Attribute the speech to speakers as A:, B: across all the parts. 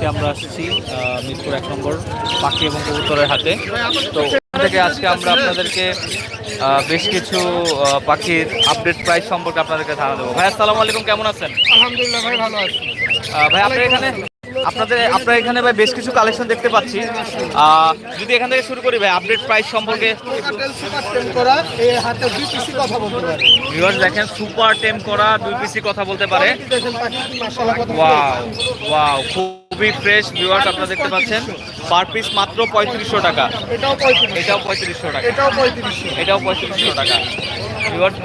A: আজকে আমরা আসছি মিরপুর এক নম্বর পাখি এবং কবুতরের হাতে। তো থেকে আজকে আমরা আপনাদেরকে আহ, বেশ কিছু পাখির আপডেট প্রাইস সম্পর্কে আপনাদেরকে ধারণা দেবো। ভাই আসসালামু আলাইকুম কেমন আছেন?
B: আলহামদুলিল্লাহ ভাই ভালো আছি।
A: ভাই আপনার এখানে আপনাদের আপনার এখানে ভাই বেশ কিছু কালেকশন দেখতে পাচ্ছি। যদি এখান থেকে শুরু করি ভাই আপডেট প্রাইস সম্পর্কে। ভিউয়ার্স দেখেন সুপার টেম করা দুই পিসি কথা বলতে পারে। ওয়াও ওয়াও খুবই ফ্রেশ ভিউয়ার্স আপনারা দেখতে পাচ্ছেন। পার পিস মাত্র পঁয়ত্রিশশো টাকা।
B: এটাও পঁয়ত্রিশ
A: এটাও পঁয়ত্রিশশো টাকা।
B: এটাও পঁয়ত্রিশ
A: এটাও পঁয়ত্রিশশো টাকা।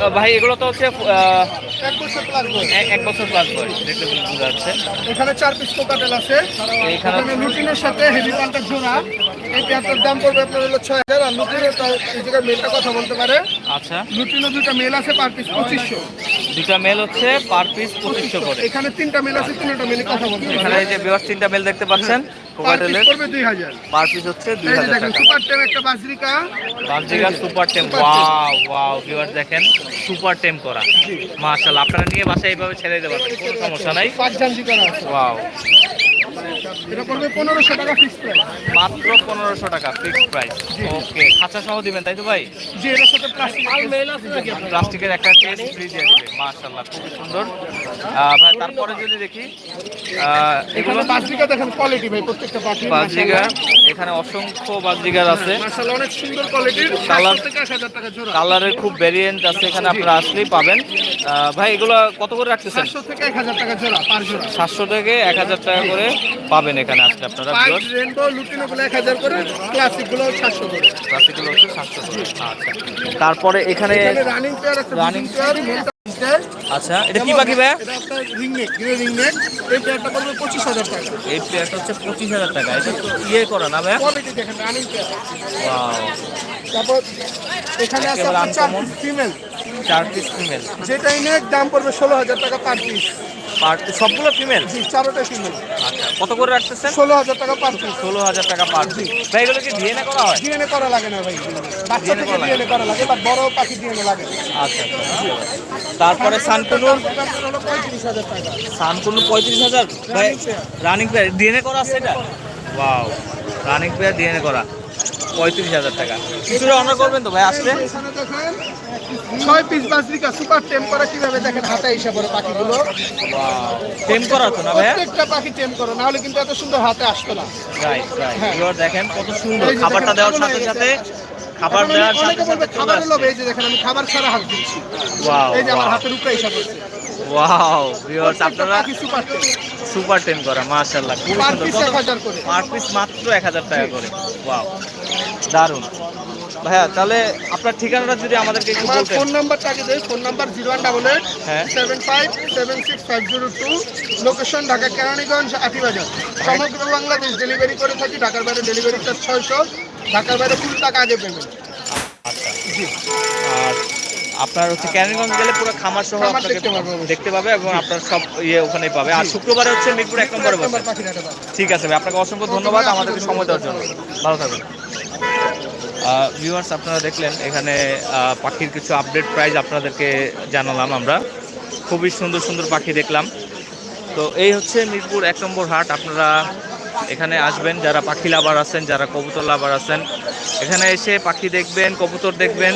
A: ভাই এগুলো তো হচ্ছে
B: এক বছর প্লাস বয়স।
A: দেখতে বোঝা যাচ্ছে।
B: এখানে চার পিস কোকাটেল আছে।
A: এখানে-
B: লুটিনের সাথে হেভি পাল্টার জোড়া। এই পেয়ারটার দাম পড়বে আপনার হলো ছয় হাজার আর লুটিনের এই জায়গায় মেলটা কথা বলতে পারে।
A: আচ্ছা।
B: লুটিনের দুইটা মেল আছে পার পিস পঁচিশশো।
A: দুটা মেল হচ্ছে পার পিস পঁচিশশো। করে।
B: এখানে তিনটা মেল আছে তিনটা মেলে কথা বলতে
A: এখানে এই যে ভিউয়ার্স তিনটা মেল দেখতে পাচ্ছেন।
B: পার
A: কোকাটেলের পার পিস হচ্ছে
B: দেখেন
A: টাকা।
B: সুপার টেম একটা বাজরিকা
A: বালজিগার super tame wow wow viewers দেখেন সুপার টেম করা। মাশাআল্লাহ আপনারা নিয়ে বাসায় এইভাবে ছেড়ে দিতে পারবেন কোনো সমস্যা নাই।
B: পাঁচ জানজি করা
A: ওয়াও
B: এটা পনেরোশো টাকা ফিক্স প্রাইস
A: মাত্র পনেরোশো টাকা ফিক্সড প্রাইস ওকে খাঁচা সহ দিবেন তাই তো ভাই?
B: এটার সাথে প্লাস্টিক
A: প্লাস্টিকের একটা টেস্ট ফ্রি দিয়ে দিবে মাশাআল্লাহ খুবই সুন্দর। ভাই তারপরে যদি দেখি আহ, এগুলো
B: বাজরিকা দেখেন কোয়ালিটি ভাই প্রত্যেকটা পাখি
A: এখানে অসংখ্য বাজরিগার আছে।
B: মাশাআল্লাহ অনেক সুন্দর কোয়ালিটির
A: Colour-
B: 700 থেকে 1000 টাকা জোড়া।
A: কালারের খুব ভেরিয়েন্ট আছে এখানে আপনারা আসলেই পাবেন। ভাই এগুলো কত করে রাখতেছেন?
B: 700 থেকে 1000 টাকা জোড়া পার জোড়া।
A: সাতশো থেকে এক হাজার টাকা করে পাবেন এখানে আসলে আপনারা
B: রেনবো লুটিনো গুলো 1000 করে ক্লাসিকগুলো 700 করে।
A: ক্লাসিকগুলো হচ্ছে সাতশো করে। আচ্ছা। তারপরে এখানে
B: রানিং পেয়ার আছে রানিং পেয়ার
A: আচ্ছা এটা কি পাখি ভাই
B: এটা আপনার ring neck grey ring neck এই পেয়ারটা পড়বে 25000 টাকা।
A: এই প্লেয়ারটা হচ্ছে পঁচিশ হাজার টাকা। এটা তো ইয়ে করা না ভাই
B: কোয়ালিটি দেখেন রানিং
A: Wow,
B: তারপর এখানে আছে আপনার ফিমেল
A: চার পিস ফিমেল
B: যেটা নেক দাম পড়বে 16000 টাকা পার পিস
A: পার সবগুলো ফিমেল
B: জি ফিমেল
A: আচ্ছা কত করে রাখতেছেন?
B: 16000 টাকা পার পিস
A: ষোলো হাজার টাকা পার পিস ভাই এগুলো কি ডিএনএ করা হয়?
B: ডিএনএ করা লাগে না ভাই। বাচ্চা থেকে ডিএনএ করা লাগে। বাট বড় পাখি ডিএনএ লাগে।
A: আচ্ছা আচ্ছা। তারপরে সানকুনুর?
B: পঁয়ত্রিশ হাজার? টাকা
A: সানকুনুর পঁয়ত্রিশ হাজার ভাই রানিং প্লেয়ার ডিএনএ করা আছে এটা? ওয়াও রানিং প্লেয়ার ডিএনএ করা। পঁয়ত্রিশ হাজার টাকা। কিছুটা অনার করবেন তো ভাই আসলে
B: ছয় পিস বাজরিকা সুপার টেম করা কীভাবে দেখেন হাতে হিসাব করে পাখিগুলো?
A: টেম করা তো না ভাইয়া?
B: প্রত্যেকটা পাখি টেম করে না হলে কিন্তু এত সুন্দর হাতে আসতো না।
A: রাইট রাইট
B: হ্যাঁ।
A: দেখেন কত সুন্দর খাবারটা দেওয়ার
B: খাবার
A: সাথে সাথে খাবার দেওয়ার সাথে সাথে চলে
B: খাবারের লোভ এই যে দেখেন আমি খাবার ছাড়া হাত দিচ্ছি।
A: ওয়াও
B: এই যে আমার হাতের উপরে হিসাব হচ্ছে
A: ওয়াও ভিউয়ার্স আপনারা
B: সুপার টেম
A: করা মাশাআল্লাহ খুব সুন্দর। পার পিস মাত্র এক হাজার টাকা করে। ওয়াও দারুণ। ভাইয়া তাহলে আপনার ঠিকানাটা যদি আমাদেরকে একটু বলতেন।
B: ফোন নাম্বারটা আগে দেয় phone number zero one double eight
A: হ্যাঁ।
B: Seven five seven six five zero two location Dhaka Keraniganj Atibazar Bangladesh Bangladesh delivery করে থাকি ঢাকার বাইরে ডেলিভারি চার্জ ছয়শো ঢাকার বাইরে ফুল টাকা আগে পেমেন্ট
A: আচ্ছা। আর আপনার হচ্ছে ক্যানিগঞ্জ গেলে পুরো খামার সহ আপনাকে
B: দেখতে
A: পাবে এবং আপনার সব ইয়ে ওখানেই পাবে। আর শুক্রবারে হচ্ছে মিরপুর এক নম্বরে বসে। ঠিক আছে ভাই আপনাকে অসংখ্য ধন্যবাদ আমাদেরকে সময় দেওয়ার জন্য। ভালো থাকবেন। ভিউয়ার্স আপনারা দেখলেন এখানে পাখির কিছু আপডেট প্রাইস আপনাদেরকে জানালাম আমরা। খুবই সুন্দর সুন্দর পাখি দেখলাম। তো এই হচ্ছে মিরপুর এক নম্বর হাট। আপনারা এখানে আসবেন যারা পাখি লাভার আছেন যারা কবুতর লাভার আছেন এখানে এসে পাখি দেখবেন কবুতর দেখবেন।